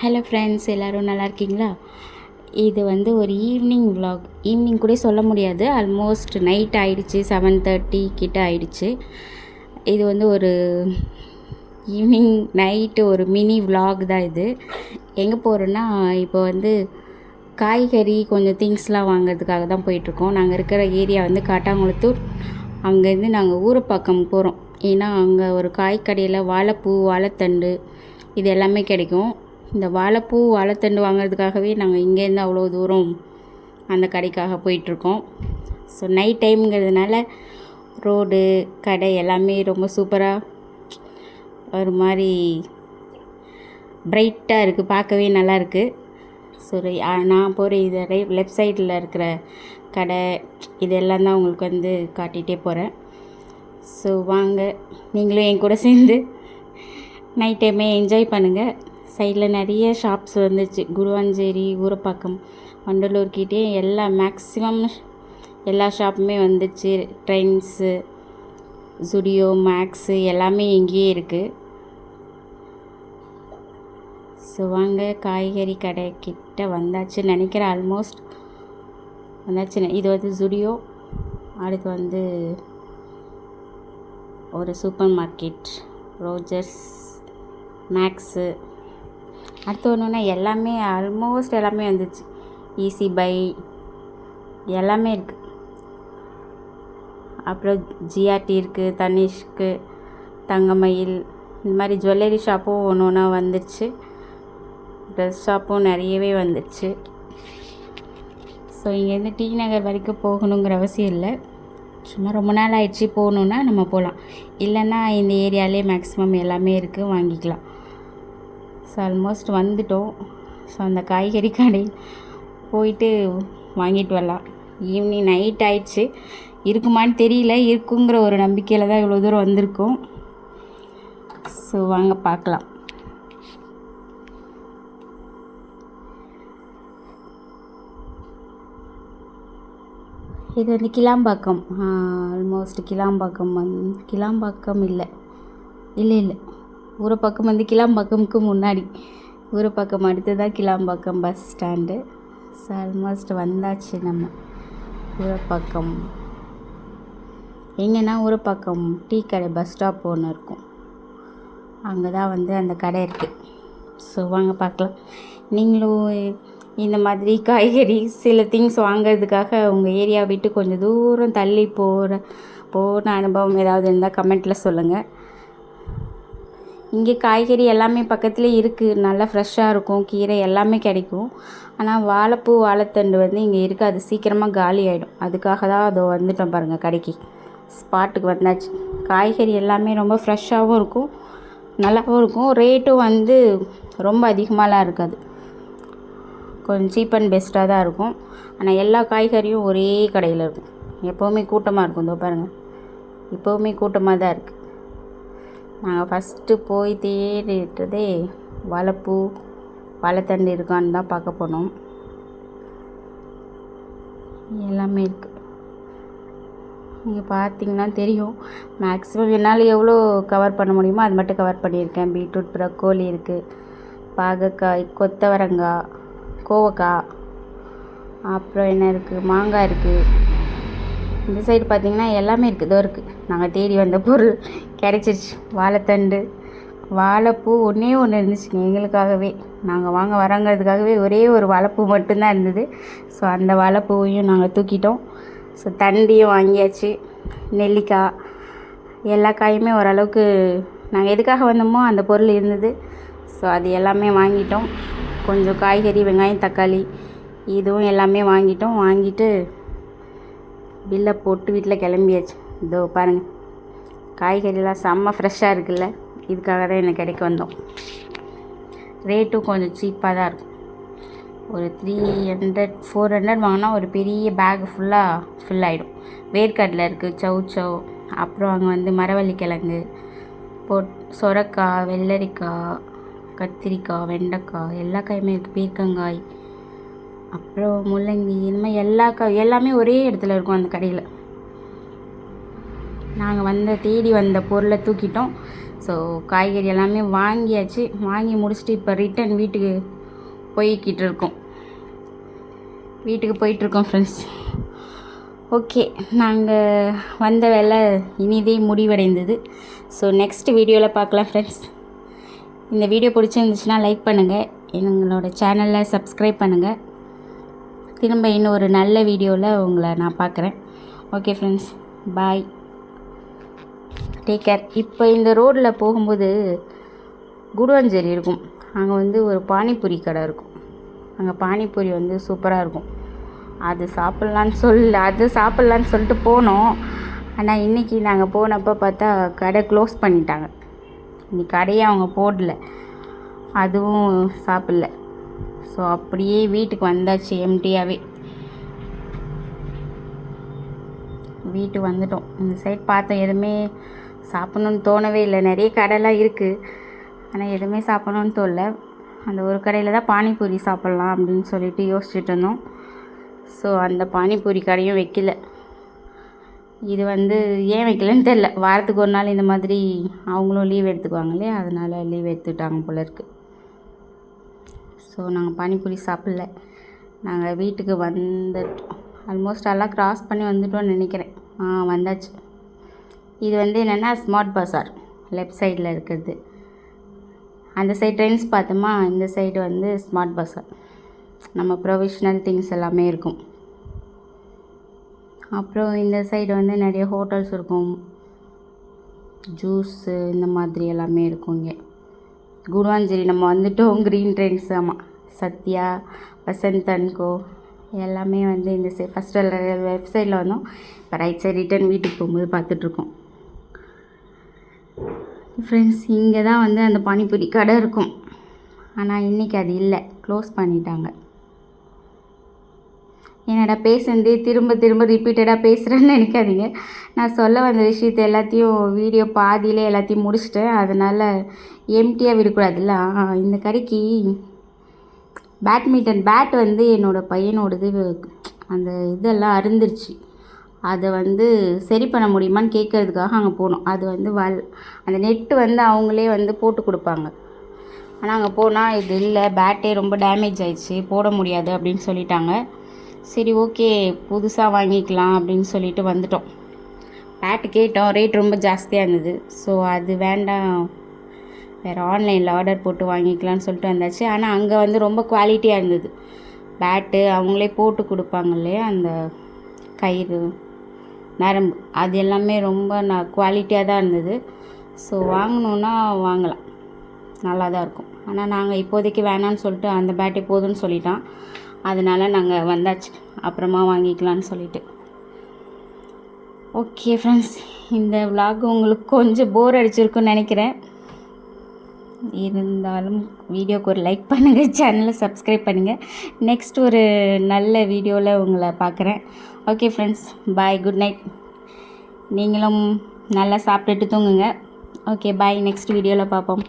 Hello friends எல்லோரும் நல்லா இருக்கீங்களா? இது வந்து ஒரு ஈவினிங் விலாக் ஈவினிங் கூட சொல்ல முடியாது. ஆல்மோஸ்ட் நைட் ஆயிடுச்சு. செவன் தேர்ட்டி கிட்ட ஆயிடுச்சு. இது வந்து ஒரு ஈவினிங் நைட்டு ஒரு மினி விலாக் தான் இது. எங்கே போகிறோன்னா இப்போ வந்து காய்கறி கொஞ்சம் திங்ஸ்லாம் வாங்குறதுக்காக தான் போயிட்டுருக்கோம். நாங்கள் இருக்கிற ஏரியா வந்து காட்டாங்குளத்தூர். அங்கேருந்து நாங்கள் ஊரப்பாக்கம் போகிறோம் ஏன்னா அங்கே ஒரு காய்கடையில் வாழைப்பூ வாழைத்தண்டு இது எல்லாமே கிடைக்கும். இந்த வாழைப்பூ வாழைத்தண்டு வாங்குறதுக்காகவே நாங்கள் இங்கேருந்து அவ்வளோ தூரம் அந்த கடைக்காக போயிட்டுருக்கோம். ஸோ நைட் டைம்ங்கிறதுனால ரோடு கடை எல்லாமே ரொம்ப சூப்பராக ஒரு மாதிரி பிரைட்டாக இருக்குது பார்க்கவே நல்லாயிருக்கு ஸோ நான் போகிற இது லெஃப்ட் சைடில் இருக்கிற கடை இதெல்லாம் தான் உங்களுக்கு வந்து காட்டிகிட்டே போகிறேன் ஸோ வாங்க நீங்களும் என் கூட சேர்ந்து நைட் டைமே என்ஜாய் பண்ணுங்கள் சைடில் நிறைய ஷாப்ஸ் வந்துச்சு. குருவாஞ்சேரி ஊரப்பாக்கம் வண்டலூர்கிட்டே எல்லா மேக்ஸிமம் எல்லா ஷாப்புமே வந்துச்சு. ட்ரெண்ட்ஸு ஜுடியோ மேக்ஸு எல்லாமே இங்கேயே இருக்குது ஸோ வாங்க காய்கறி கடை கிட்ட வந்தாச்சு நினைக்கிறேன். ஆல்மோஸ்ட் வந்தாச்சு. இது வந்து ஜுடியோ அடுத்து வந்து ஒரு சூப்பர் மார்க்கெட் ரோஜர்ஸ் மேக்ஸு அடுத்து ஒன்றுனா எல்லாமே ஆல்மோஸ்ட் எல்லாமே வந்துச்சு. ஈஸி பை எல்லாமே இருக்குது அப்புறம் ஜிஆர்டி இருக்குது தனிஷ்க்கு தங்கமயில் இந்த மாதிரி ஜுவல்லரி ஷாப்பும் ஒன்று ஒன்றா வந்துடுச்சு ட்ரெஸ் ஷாப்பும் நிறையவே வந்துடுச்சு ஸோ இங்கேருந்து டி நகர் வரைக்கும் போகணுங்கிற அவசியம் இல்லை. சும்மா ரொம்ப நாள் ஆயிடுச்சு போகணுன்னா நம்ம போகலாம். இல்லைன்னா இந்த ஏரியாலே மேக்ஸிமம் எல்லாமே இருக்குது வாங்கிக்கலாம். ஸோ ஆல்மோஸ்ட் வந்துட்டோம். ஸோ அந்த காய்கறி கடை போயிட்டு வாங்கிட்டு வரலாம். ஈவினிங் நைட் ஆயிடுச்சு. இருக்குமான்னு தெரியல. இருக்குங்கிற ஒரு நம்பிக்கையில் தான் இவ்வளோ தூரம் வந்திருக்கோம். ஸோ வாங்க பார்க்கலாம். இது வந்து கிளாம்பாக்கம். ஆல்மோஸ்ட் கிளாம்பாக்கம் வந்து கிளாம்பாக்கம் இல்லை. இல்லை இல்லை. ஊரப்பாக்கம் வந்து கிளாம்பாக்கமுக்கு முன்னாடி ஊரப்பாக்கம் அடுத்து தான் Kilambakkam bus stand so almost வந்தாச்சு நம்ம. ஊரப்பாக்கம் எங்கன்னா ஊரப்பாக்கம் டீ கடை பஸ் ஸ்டாப் ஒன்று இருக்கும். அங்கே தான் வந்து அந்த கடை இருக்குது ஸோ வாங்க பார்க்கலாம். நீங்களும் இந்த மாதிரி காய்கறி சில திங்ஸ் வாங்கிறதுக்காக உங்கள் ஏரியா விட்டு கொஞ்சம் தூரம் தள்ளி போகிற போன அனுபவம் ஏதாவது இருந்தால் கமெண்ட்டில் சொல்லுங்கள் இங்கே காய்கறி எல்லாமே பக்கத்துலேயே இருக்குது நல்லா ஃப்ரெஷ்ஷாக இருக்கும். கீரை எல்லாமே கிடைக்கும். ஆனால் வாழைப்பூ வாழைத்தண்டு வந்து இங்கே இருக்காது சீக்கிரமாக காலி ஆகிடும் அதுக்காக தான் அதோ வந்துட்டோம் பாருங்கள் கடைக்கு. ஸ்பாட்டுக்கு வந்தாச்சு. காய்கறி எல்லாமே ரொம்ப ஃப்ரெஷ்ஷாகவும் இருக்கும். நல்லாவும் இருக்கும். ரேட்டும் வந்து ரொம்ப அதிகமாகலாம் இருக்காது. கொஞ்சம் சீப் அண்ட் பெஸ்ட்டாக தான் இருக்கும். ஆனால் எல்லா காய்கறியும் ஒரே கடையில் இருக்கும். எப்போவுமே கூட்டமாக இருக்கும். இதோ பாருங்கள் இப்போவுமே கூட்டமாக தான் இருக்குது நாங்கள் ஃபஸ்ட்டு போய் தேடிட்டதே வாழைப்பூ வாழைத்தண்டு இருக்கான்னு தான் பார்க்க போனோம். எல்லாமே இருக்குது நீங்கள் பார்த்தீங்கன்னா தெரியும். மேக்ஸிமம் என்னால் எவ்வளோ கவர் பண்ண முடியுமோ அது மட்டும் கவர் பண்ணியிருக்கேன். பீட்ரூட் ப்ரக்கோலி இருக்குது பாகக்காய் கொத்தவரங்காய் கோவக்காய் அப்புறம் என்ன இருக்குது மாங்காய் இருக்குது இந்த சைடு பார்த்திங்கன்னா எல்லாமே இருக்குது. இதோ இருக்குது நாங்கள் தேடி வந்த பொருள் கிடச்சிருச்சு. வாழைத்தண்டு வாழைப்பூ ஒன்றே ஒன்று இருந்துச்சுங்க எங்களுக்காகவே. நாங்கள் வாங்க வராங்கிறதுக்காகவே ஒரே ஒரு வாழைப்பூ மட்டும்தான் இருந்தது. ஸோ அந்த வாழைப்பூவையும் நாங்கள் தூக்கிட்டோம். ஸோ தண்டியும் வாங்கியாச்சு. நெல்லிக்காய் எல்லா காயுமே ஓரளவுக்கு நாங்கள் எதுக்காக வந்தோமோ அந்த பொருள் இருந்தது. ஸோ அது எல்லாமே வாங்கிட்டோம். கொஞ்சம் காய்கறி வெங்காயம் தக்காளி இதுவும் எல்லாமே வாங்கிட்டோம். வாங்கிட்டு பில்லை போட்டு வீட்டில் கிளம்பியாச்சு. இதோ பாருங்கள் காய்கறிலாம் செம்ம ஃப்ரெஷ்ஷாக இருக்குல்ல. இதுக்காக தான் எனக்கு கிடைக்க வந்தோம். ரேட்டும் கொஞ்சம் சீப்பாக தான் இருக்கும். ஒரு த்ரீ ஹண்ட்ரட் ஃபோர் ஹண்ட்ரட் வாங்கினா ஒரு பெரிய பேக் ஃபுல்லாக ஃபில் ஆகிடும் வேர்க்கடலை இருக்குது சவு சவ் அப்புறம் அங்கே வந்து மரவள்ளி கிழங்கு போட் சொரக்காய் வெள்ளரிக்காய் கத்திரிக்காய் வெண்டைக்காய் எல்லா காயுமே இருக்குது பீர்க்கங்காய். அப்புறம் முள்ளங்கி இந்த மாதிரி எல்லா க எல்லாமே ஒரே இடத்துல இருக்கும் அந்த கடையில். நாங்கள் வந்த தேடி வந்த பொருளை தூக்கிட்டோம். ஸோ காய்கறி எல்லாமே வாங்கியாச்சு. வாங்கி முடிச்சுட்டு இப்போ ரிட்டன் வீட்டுக்கு போய்கிட்டு இருக்கோம். வீட்டுக்கு போயிட்டுருக்கோம் ஃப்ரெண்ட்ஸ் ஓகே நாங்கள் வந்த வேலை இனிதே முடிவடைந்தது. ஸோ நெக்ஸ்ட் வீடியோவில் பார்க்கலாம் ஃப்ரெண்ட்ஸ் இந்த வீடியோ பிடிச்சிருந்துச்சுன்னா லைக் பண்ணுங்கள் எங்களோட சேனலை சப்ஸ்கிரைப் பண்ணுங்கள் திரும்ப இன்னும் ஒரு நல்ல வீடியோவில் உங்களை நான் பார்க்குறேன். Okay friends bye take care இப்போ இந்த ரோட்டில் போகும்போது குடுவஞ்சேரி இருக்கும். அங்கே வந்து ஒரு பானிபூரி கடை இருக்கும். அங்கே பானிபூரி வந்து சூப்பராக இருக்கும். அது சாப்பிட்லான்னு சொல்ல அது சாப்பிட்லான்னு சொல்லிட்டு போனோம். ஆனால் இன்றைக்கி நாங்கள் போனப்போ பார்த்தா கடை க்ளோஸ் பண்ணிட்டாங்க. இன்னைக்கு கடையே அவங்க போடல. அதுவும் சாப்பிடல. ஸோ அப்படியே வீட்டுக்கு வந்தாச்சு எம்டியாகவே வீட்டு வந்துட்டோம். இந்த சைட் பார்த்தோம் எதுவுமே சாப்பிட்ணுன்னு தோணவே இல்லை. நிறைய கடைலாம் இருக்குது ஆனால் எதுவுமே சாப்பிட்ணுன்னு தோணல. அந்த ஒரு கடையில் தான் பானிபூரி சாப்பிட்லாம் அப்படின்னு சொல்லிட்டு யோசிச்சுட்டு இருந்தோம். ஸோ அந்த பானிபூரி கடையும் வைக்கல. இது வந்து ஏன் வைக்கலன்னு தெரில வாரத்துக்கு ஒரு நாள் இந்த மாதிரி அவங்களும் லீவ் எடுத்துக்குவாங்க இல்லையா? அதனால் லீவ் எடுத்துட்டாங்க போல இருக்குது ஸோ நாங்கள் பானிபூரி சாப்பிடல. நாங்கள் வீட்டுக்கு வந்துட்டோம். ஆல்மோஸ்ட் எல்லாம் க்ராஸ் பண்ணி வந்துட்டோம்னு நினைக்கிறேன். ஆ வந்தாச்சு. இது வந்து என்னென்னா ஸ்மார்ட் பஸார் லெஃப்ட் சைடில் இருக்கிறது. அந்த சைடு ட்ரெயின்ஸ் பார்த்தோமா இந்த சைடு வந்து ஸ்மார்ட் பஸார் நம்ம ப்ரொவிஷ்னல் திங்ஸ் எல்லாமே இருக்கும். அப்புறம் இந்த சைடு வந்து நிறைய ஹோட்டல்ஸ் இருக்கும். ஜூஸு இந்த மாதிரி எல்லாமே இருக்கும் இங்கே. குடுவாஞ்சேரி நம்ம வந்துட்டோம் க்ரீன் ட்ரெயின்ஸ் ஆமாம் சத்யா வசந்த் அன்கோ எல்லாமே வந்து இந்த சை ஃபஸ்ட்டு வெப்சைட்டில் வந்தோம். இப்போ ரைட் சைடு ரிட்டன் வீட்டுக்கு போகும்போது பார்த்துட்ருக்கோம். ஃப்ரெண்ட்ஸ் இங்கே தான் வந்து அந்த பானிபூரி கடை இருக்கும். ஆனால் இன்றைக்கி அது இல்லை. க்ளோஸ் பண்ணிட்டாங்க. என்னடா பேசுனதே திரும்ப திரும்ப ரிப்பீட்டடாக பேசுகிறேன்னு நினைக்காதீங்க. நான் சொல்ல வந்த விஷயத்தை எல்லாத்தையும் வீடியோ பாதியிலே எல்லாத்தையும் முடிச்சிட்டேன். அதனால் எம்டியாக விடக்கூடாதுல்ல? இந்த கடைக்கு பேட்மிண்டன் பேட் வந்து என்னோடய பையனோடது அந்த இதெல்லாம் அருந்துருச்சு. அதை வந்து சரி பண்ண முடியுமான்னு கேட்கறதுக்காக அங்கே போனோம். அது வந்து வல் அந்த நெட்டு வந்து அவங்களே வந்து போட்டு கொடுப்பாங்க. ஆனால் அங்கே போனால் இது இல்லை பேட்டே ரொம்ப டேமேஜ் ஆயிடுச்சு போட முடியாது அப்படின்னு சொல்லிட்டாங்க. சரி ஓகே புதுசாக வாங்கிக்கலாம் அப்படின்னு சொல்லிட்டு வந்துட்டோம். பேட்டு கேட்டோம். ரேட் ரொம்ப ஜாஸ்தியாக இருந்தது. ஸோ அது வேண்டாம். வேறு ஆன்லைனில் ஆர்டர் போட்டு வாங்கிக்கலாம்னு சொல்லிட்டு வந்தாச்சு. ஆனால் அங்கே வந்து ரொம்ப குவாலிட்டியாக இருந்தது. பேட்டு அவங்களே போட்டு கொடுப்பாங்க இல்லையா? அந்த கயிறு நரம்பு அது எல்லாமே ரொம்ப நான் குவாலிட்டியாக தான் இருந்தது. ஸோ வாங்கணுன்னா வாங்கலாம். நல்லா தான் இருக்கும். ஆனால் நாங்கள் இப்போதைக்கு வேணான்னு சொல்லிட்டு அந்த பேட்டே போதும்னு சொல்லிட்டான் அதனால் நாங்கள் வந்தாச்சு. அப்புறமா வாங்கிக்கலாம்னு சொல்லிட்டு. ஓகே ஃப்ரெண்ட்ஸ் இந்த விலாக் உங்களுக்கு கொஞ்சம் போர் அடிச்சிருக்குன்னு நினைக்கிறேன். இருந்தாலும் வீடியோக்கு ஒரு லைக் பண்ணுங்கள் சேனலை சப்ஸ்கிரைப் பண்ணுங்கள் நெக்ஸ்ட் ஒரு நல்ல வீடியோவில் உங்களை பார்க்குறேன் okay friends bye good night நீங்களும் நல்லா சாப்பிட்டுட்டு தூங்குங்க. ஓகே பாய் நெக்ஸ்ட் வீடியோவில் பார்ப்போம்